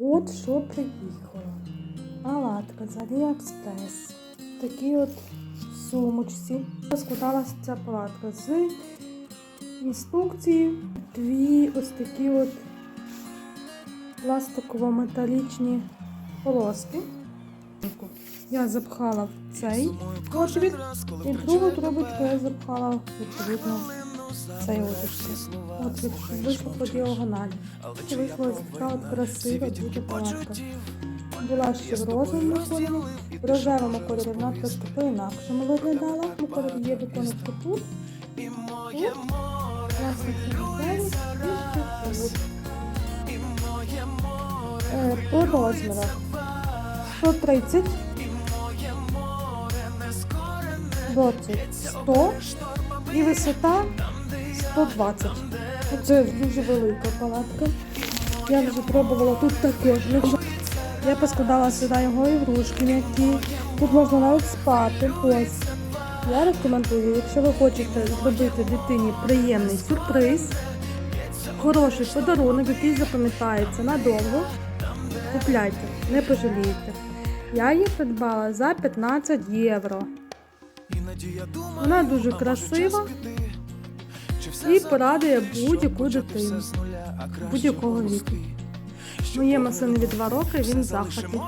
От що приїхало. Палатка з Аліекспрес. Такі от сумочці. Складалася ця палатка з інструкції. Дві ось такі от пластиково-металічні полоски. Я запхала в цей отвір, і другу трубочку я запхала відповідно цей. Отвір, щоб вийшло по діагоналі. І вийшла така от красива дуже палатка. Була ще в розовому кольорі, в рожевому кольорі вона трошки по-інакшому виглядала. У кольорі є віконечко тут. Тут. Власне, рожевий, і ще тут. Е, По розмірах 130, досить 100 і висота 120. Це дуже велика палатка. Я вже пробувала тут також. Я поскладала сюди його ігрушки м'які. Тут можна навіть спати. Ось. Я рекомендую, якщо ви хочете зробити дитині приємний сюрприз, хороший подарунок, який запам'ятається надовго, купляйте, не пожалієте. Я її придбала за 15 євро. Вона дуже красива і порадує будь-яку дитину будь-якого віку. Моєму від 2 роки, він в захваті.